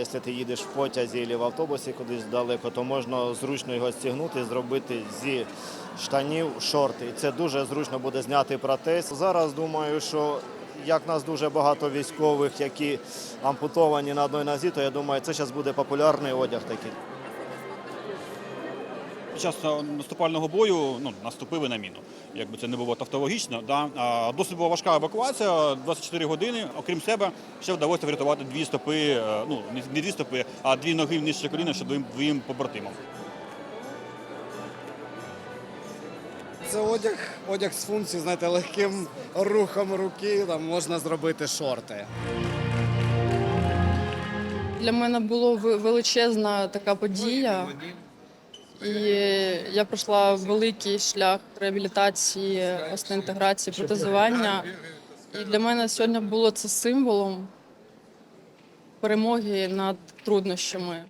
якщо ти їдеш в потязі або в автобусі кудись далеко, то можна зручно його стягнути, зробити зі штанів шорти. І це дуже зручно буде зняти протез. Зараз думаю, що як нас дуже багато військових, які ампутовані на одній нозі, то я думаю, це зараз буде популярний одяг такий. Під час е, наступального бою ну, наступили на міну. Якби це не було тавтологічно. Да? Досить була важка евакуація, 24 години. Окрім себе, ще вдалося врятувати дві стопи, е, ну не- дві стопи, а дві ноги нижче коліна ще двоїм, двоїм побратимам. Це одяг, одяг з функцією, знаєте, легким рухом руки там можна зробити шорти. Для мене було величезна така подія. І я пройшла великий шлях реабілітації, власне інтеграції, протезування. І для мене сьогодні було це символом перемоги над труднощами.